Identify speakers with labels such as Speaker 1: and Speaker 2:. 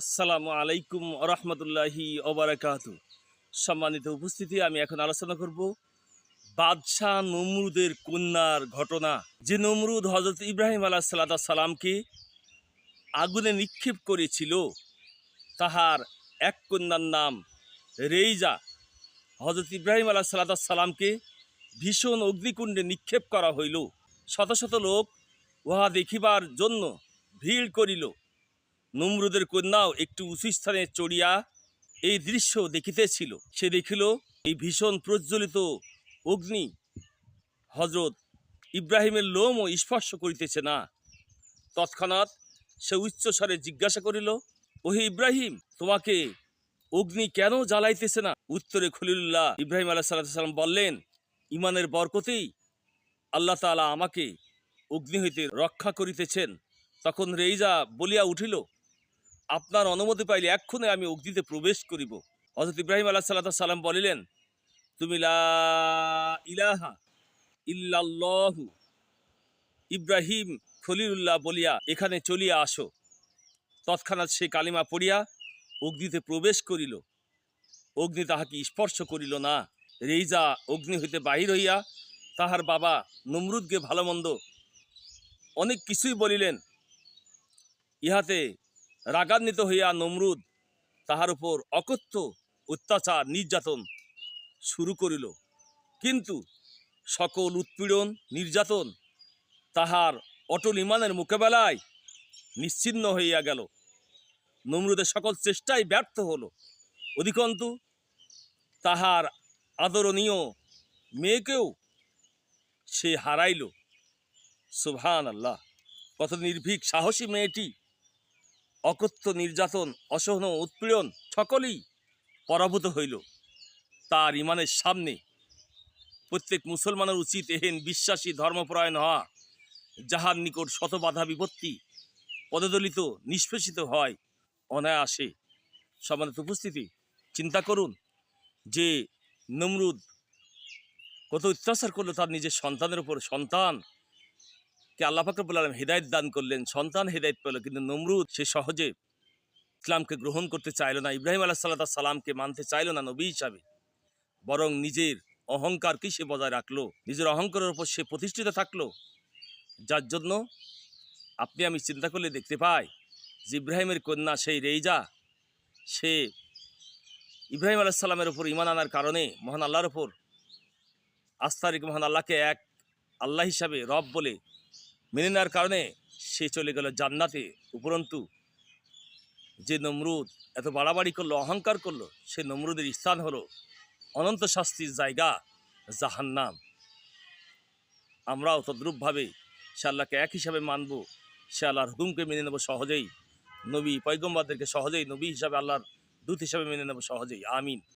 Speaker 1: আসসালামু আলাইকুম রহমতুল্লাহি ওবরাকাত সম্মানিত উপস্থিতি, আমি এখন আলোচনা করব বাদশাহ নমরুদের কন্যার ঘটনা। যে নমরুদ হজরত ইব্রাহিম আলাহ সাল্লা সাল্লামকে আগুনে নিক্ষেপ করেছিল, তাহার এক কন্যার নাম রেইজা। হজরত ইব্রাহিম আলাহ সাল্লা সাল্লামকে ভীষণ অগ্নিকুণ্ডে নিক্ষেপ করা হইল। শত শত লোক উহা দেখিবার জন্য ভিড় করিল। নমরুদের কন্যাও একটু উঁচু স্থানে চড়িয়া এই দৃশ্য দেখিতেছিল। সে দেখিল এই ভীষণ প্রজ্বলিত অগ্নি। হজরত ইব্রাহিমের লোমও স্পর্শ করিতেছে না। তৎক্ষণাৎ সে উচ্চস্বরে জিজ্ঞাসা করিল, ওহে ইব্রাহিম, তোমাকে অগ্নি কেন জ্বালাইতেছে না? উত্তরে খলিলুল্লাহ ইব্রাহিম আলাহ সাল্লাম বললেন, ইমানের বরকতেই আল্লাহ তাআলা আমাকে অগ্নি হইতে রক্ষা করিতেছেন। তখন রেইজা বলিয়া উঠিল আপনার অনুমতি পাইলে এক্ষণে আমি অগ্নিতে প্রবেশ করিব। হজরত ইব্রাহিম আলাহ সাল্লাহ সাল্লাম বলিলেন, তুমি লা ইলাহা ইল্লাল্লাহু ইব্রাহিম খলিলুল্লাহ বলিয়া এখানে চলিয়া আসো। তৎক্ষণাৎ সে কালিমা পড়িয়া অগ্নিতে প্রবেশ করিল। অগ্নি তাহাকে স্পর্শ করিল না। রেইজা অগ্নি হইতে বাহির হইয়া তাহার বাবা নমরুদকে ভালো মন্দ অনেক কিছুই বলিলেন। ইহাতে রাগান্বিত হইয়া নমরুদ তাহার উপর অকথ্য অত্যাচার, নির্যাতন শুরু করিল। কিন্তু সকল উৎপীড়ন, নির্যাতন তাহার অটল ইমানের মোকাবেলায় নিশ্চিন্ন হইয়া গেল। নমরুদের সকল চেষ্টাই ব্যর্থ হলো। অধিকন্তু তাহার আদরণীয় মেয়েকেও সে হারাইল। সুবহান আল্লাহ কত নির্ভীক, সাহসী মেয়েটি অকথ্য নির্যাতন, অসহন উৎপীড়ন সকলেই পরাভূত হইল। তার ইমানের সামনে প্রত্যেক মুসলমানের উচিত এহেন বিশ্বাসী ধর্মপরায়ণ হওয়া, যাহার নিকট শত বাধা বিপত্তি পদদলিত নিষ্পেষিত হয়, অনায়াসে। সমানত উপস্থিতি, চিন্তা করুন যে নমরুদ কত অত্যাচার করল তার নিজের সন্তানের উপর। সন্তান কে আল্লাহ ফাকরবুল আলম হেদায়ত দান করলেন, সন্তান হেদায়ত পেল, কিন্তু নমরুদ সে সহজে ইসলামকে গ্রহণ করতে চাইল না, ইব্রাহিম আলাহ সাল্লাহ সাল্লামকে মানতে চাইল না নবী হিসাবে। বরং নিজের অহংকারকেই সে বজায় রাখল, নিজের অহংকারের উপর সে প্রতিষ্ঠিত থাকল। যার জন্য আপনি আমি চিন্তা করলে দেখতে পাই যে ইব্রাহিমের কন্যা সেই রেইজা, সে ইব্রাহিম আলাহ সাল্লামের উপর ইমান আনার কারণে মহান আল্লাহর উপর আস্থা রেখে মহান আল্লাহকে এক আল্লাহ হিসাবে রব বলে মেনে নেওয়ার কারণে সে চলে গেল জান্নাতে। উপরন্তু যে নমরুদ এত বাড়াবাড়ি করল, অহংকার করল, সে নমরুদের স্থান হলো অনন্ত শাস্তির জায়গা জাহান্নাম। আমরাও তদ্রূপভাবে সে আল্লাহকে এক হিসাবে মানব, সে আল্লাহর হুকুমকে মেনে নেব সহজেই। নবী পয়গম্বাদেরকে সহজেই, নবী হিসাবে আল্লাহর দূত হিসাবে মেনে নেব সহজেই। আমিন।